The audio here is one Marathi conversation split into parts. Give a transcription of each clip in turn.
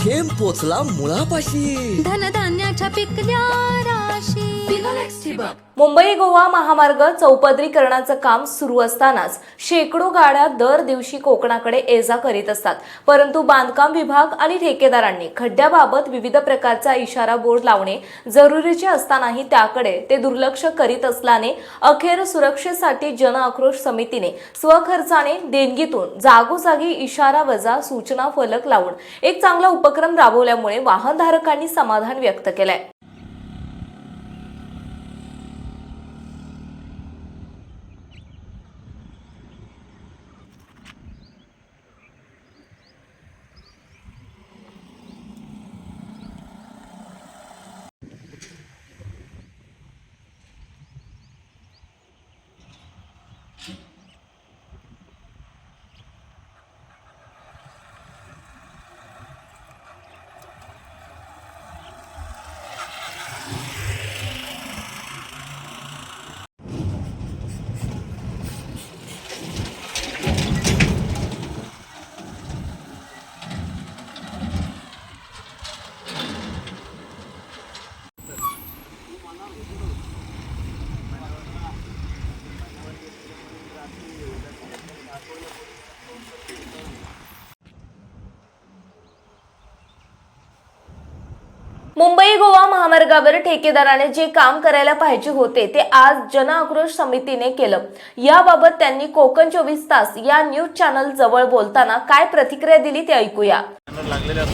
थेंब पोचला मुळापाशी. धनधान्याच्या पिकल्या राशी. फिनोलेक्स ठिबक. मुंबई गोवा महामार्ग चौपदरीकरणाचं काम सुरू असतानाच शेकडो गाड्या दर दिवशी कोकणाकडे ये जा करीत असतात. परंतु बांधकाम विभाग आणि ठेकेदारांनी खड्ड्याबाबत विविध प्रकारचा इशारा बोर्ड लावणे जरुरीचे असतानाही त्याकडे ते दुर्लक्ष करीत असल्याने अखेर सुरक्षेसाठी जन आक्रोश समितीने स्वखर्चाने देणगीतून जागोजागी इशारा वजा सूचना फलक लावून एक चांगला उपक्रम राबवल्यामुळे वाहनधारकांनी समाधान व्यक्त केलंय. मुंबई गोवा महामार्गावर ठेकेदाराने जे काम करायला पाहिजे होते ते आज जन आक्रोश समितीने केलं. याबाबत त्यांनी कोकण चोवीस तास या न्यूज चॅनल जवळ बोलताना काय प्रतिक्रिया दिली ते ऐकूया. लागलेले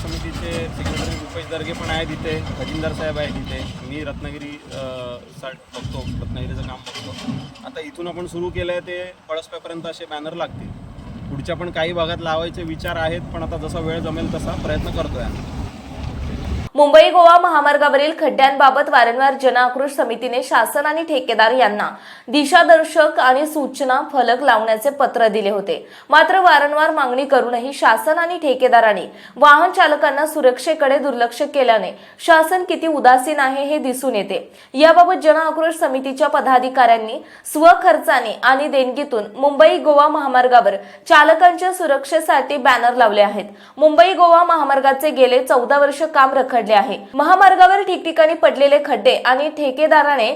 समितीचे सेक्रेटरी रुपेश दर्गे पण आहेत इथे खजिनदार साहेब आहेत इथे. मी रत्नागिरी बघतो रत्नागिरीचं काम बघतो. आता इथून आपण सुरू केलं आहे ते पळसप्यापर्यंत असे बॅनर लागतील. पुढच्या पण काही भागात लावायचे विचार आहेत पण आता जसा वेळ जमेल तसा प्रयत्न करतोय मुंबई गोवा महामार्गावरील खड्ड्यांबाबत वारंवार जनआक्रोश समितीने शासन आणि ठेकेदार यांना दिशादर्शक आणि सूचना फलक लावण्याचे पत्र दिले होते. मात्र वारंवार मागणी करूनही शासन आणि ठेकेदारांनी वाहन चालकांना सुरक्षेकडे दुर्लक्ष केल्याने शासन किती उदासीन आहे हे दिसून येते. याबाबत जनआक्रोश समितीच्या पदाधिकाऱ्यांनी स्वखर्चाने आणि देणगीतून मुंबई गोवा महामार्गावर चालकांच्या सुरक्षेसाठी बॅनर लावले आहेत. मुंबई गोवा महामार्गाचे गेले चौदा वर्ष काम रखडले आहे. महामार्गावर ठिकठिकाणी पडलेले खड्डे आणि ठेकेदाराने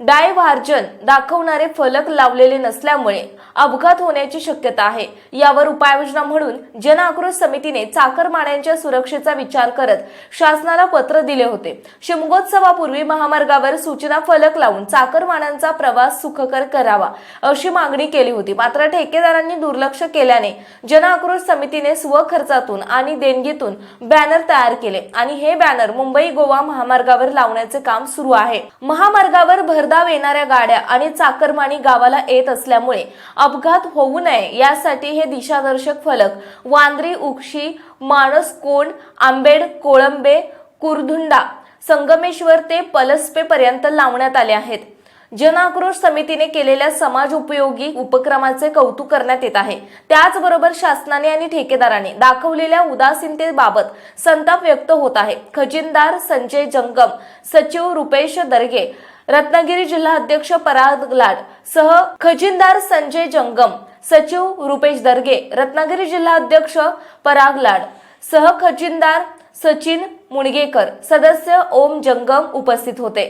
डायव्हार्जन दाखवणारे फलक लावलेले नसल्यामुळे अपघात होण्याची शक्यता आहे. यावर उपाययोजना म्हणून जन आक्रोश समितीने चाकरमान्यांच्या सुरक्षेचा विचार करत शासनाला पत्र दिले होते. शिमगोत्सवापूर्वी महामार्गावर सूचना फलक लावून चाकरमान्यांचा प्रवास सुखकर करावा अशी मागणी केली होती. मात्र ठेकेदारांनी दुर्लक्ष केल्याने जन आक्रोश समितीने स्वखर्चातून आणि देणगीतून बॅनर तयार केले आणि हे बॅनर मुंबई गोवा महामार्गावर लावण्याचे काम सुरू आहे. महामार्गावर भर भरधाव येणाऱ्या गाड्या आणि चाकरमानी गावाला येत असल्यामुळे अपघात होऊ नये यासाठी हे दिशादर्शक फलक वांद्री उक्षी माणसकोंड आंबेड कोळंबे कुरधुंडा संगमेश्वर ते पलस्पे पर्यंत लावण्यात आले आहेत. जनआक्रोश समितीने केलेल्या समाज उपयोगी उपक्रमाचे कौतुक करण्यात येत आहे. त्याचबरोबर शासनाने आणि ठेकेदाराने दाखवलेल्या उदासीनतेबाबत संताप व्यक्त होत आहे. खजिनदार संजय जंगम सचिव रुपेश दर्गे रत्नागिरी जिल्हा अध्यक्ष पराग लाड सह खजिनदार संजय जंगम सचिव रुपेश दर्गे रत्नागिरी जिल्हा अध्यक्ष पराग लाड सह खजिनदार सचिन मुणगेकर सदस्य ओम जंगम उपस्थित होते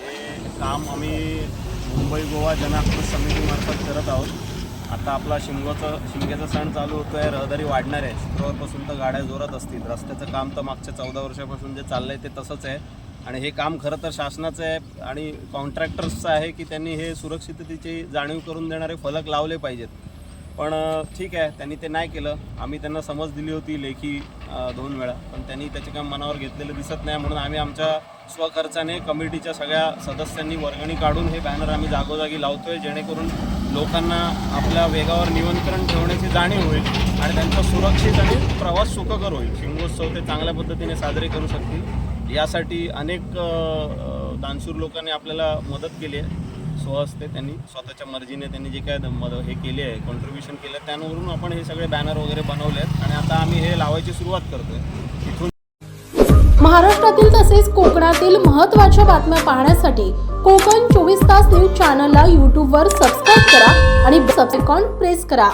हे काम आम्ही मुंबई गोवा जनाक्रोश समितीमार्फत करत आहोत. आता आपला शिमगोचा शिमग्याचा सण चालू होतो आहे रहदारी वाढणार आहे. शुक्रवारपासून तर गाड्या जोरात असतील. रस्त्याचं काम तर मागच्या चौदा वर्षापासून जे चाललं आहे ते तसंच आहे. आणि हे काम खरं तर शासनाचं आहे आणि कॉन्ट्रॅक्टर्सचं आहे की त्यांनी हे सुरक्षिततेची जाणीव करून देणारे फलक लावले पाहिजेत. पण ठीक आहे त्यांनी ते नाही केलं. आम्ही त्यांना समज दिली होती लेखी दोन वेळा. पण त्यांनी त्याचे काम मनावर घेतलेलं दिसत नाही म्हणून आम्ही आमच्या स्वखर्चाने कमिटीच्या सगळ्या सदस्यांनी वर्गणी काढून हे बॅनर आम्ही जागोजागी लावतोय जेणेकरून लोकांना आपल्या वेगावर नियंत्रण ठेवण्याची जाणीव होईल आणि त्यांचा सुरक्षित आणि प्रवास सुखकर होईल. शिमगोत्सव ते चांगल्या पद्धतीने साजरे करू शकतील. यासाठी अनेक दानशूर लोकांनी आपल्याला मदत केली आहे. स्वहस्ते त्यांनी स्वतःच्या मर्जीने त्यांनी जे काय मद हे केले आहे कॉन्ट्रीब्युशन केलं आहे त्यावरून आपण हे सगळे बॅनर वगैरे बनवले आहेत आणि आता आम्ही हे लावायची सुरुवात करतोय. इथून महाराष्ट्रातील तसेच कोकणातील महत्त्वाच्या बातम्या पाहण्यासाठी कोकण चोवीस तास न्यूज चॅनलला यूट्यूबवर सबस्क्राईब करा आणि सबसेकॉन प्रेस करा.